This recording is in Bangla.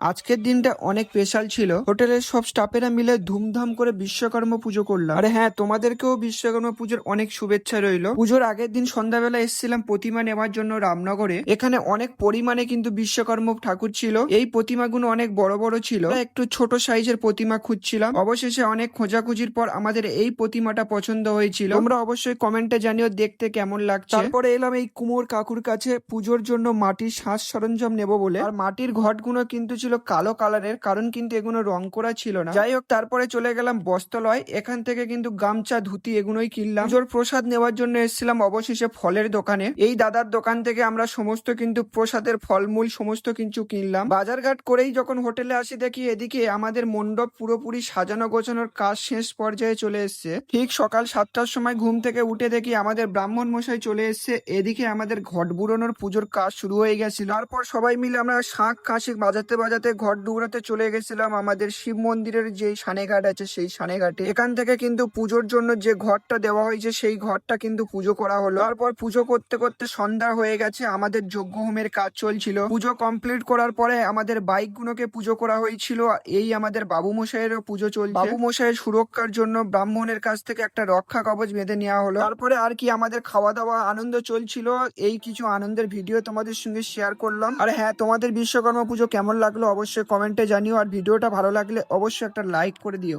আজকের দিনটা অনেক স্পেশাল ছিল। হোটেলের সব স্টাফেরা মিলে ধুমধাম করে বিশ্বকর্মা পুজো করলাম। আরে হ্যাঁ তোমাদেরকেও বিশ্বকর্মা পুজোর অনেক শুভেচ্ছা রইল। পুজোর আগের দিন সন্ধ্যাবেলা এসেছিলাম প্রতিমা নেওয়ার জন্য রামনগরে। এখানে অনেক পরিমাণে কিন্তু বিশ্বকর্মা ঠাকুর ছিল। এই প্রতিমাগুলো অনেক বড় বড় ছিল। একটু ছোট সাইজের প্রতিমা খুঁজছিলাম। অবশেষে অনেক খোঁজাখুঁজির পর আমাদের এই প্রতিমাটা পছন্দ হয়েছিল। তোমরা অবশ্যই কমেন্টে জানিও দেখতে কেমন লাগছে। তারপরে এলাম এই কুমোর কাকুর কাছে। পুজোর জন্য মাটির সাজ সরঞ্জাম নেব বলে। আর মাটির ঘটগুলো কিন্তু ছিল কালো কালারের, কারণ কিন্তু এগুলো রং করা ছিল না। যাই হোক তারপরে চলে গেলাম বস্ত্রালয়। এখান থেকে কিন্তু গামছা, ধুতি এগুলোই কিনলাম। পুজোর প্রসাদ নেওয়ার জন্য এসেছিলাম অবশেষে ফলের দোকানে। এই দাদার দোকান থেকে আমরা সমস্ত কিন্তু প্রসাদের ফলমূল সমস্ত কিছু কিনলাম। বাজারঘাট করেই যখন হোটেলে আসি দেখি এদিকে আমাদের মণ্ডপ পুরোপুরি সাজানো গোছানোর কাজ শেষ পর্যায়ে চলে এসেছে। ঠিক সকাল সাতটার সময় ঘুম থেকে উঠে দেখি আমাদের ব্রাহ্মণ মশাই চলে এসেছে। এদিকে আমাদের ঘট বুড়োনোর পুজোর কাজ শুরু হয়ে গেছিল। তারপর সবাই মিলে আমরা শাঁখ কাশি বাজাতে বাজাতে ঘট ডুবরাতে চলে গেছিলাম। আমাদের শিব মন্দিরের যে সানেঘাট আছে, সেই সানেঘাটে এখান থেকে কিন্তু পুজোর জন্য যে ঘরটা দেওয়া হয়েছে, সেই ঘরটা কিন্তু পুজো করা হলো। তারপর পুজো করতে করতে সন্ধ্যা হয়ে গেছে। আমাদের যজ্ঞ হোমের কাজ চলছিল। পুজো কমপ্লিট করার পরে আমাদের বাইক গুলোকে পুজো করা হয়েছিল। এই আমাদের বাবু মশাইয়েরও পুজো চলছে। বাবু মশাইয়ের সুরক্ষার জন্য ব্রাহ্মণের কাছ থেকে একটা রক্ষা কবচ বেঁধে নেওয়া হলো। তারপরে আর কি আমাদের খাওয়া দাওয়া আনন্দ চলছিল। এই কিছু আনন্দের ভিডিও তোমাদের সঙ্গে শেয়ার করলাম। আর হ্যাঁ তোমাদের বিশ্বকর্মা পুজো কেমন লাগল অবশ্যই কমেন্টে জানিও। আর ভিডিওটা ভালো লাগলে অবশ্যই একটা লাইক করে দিও।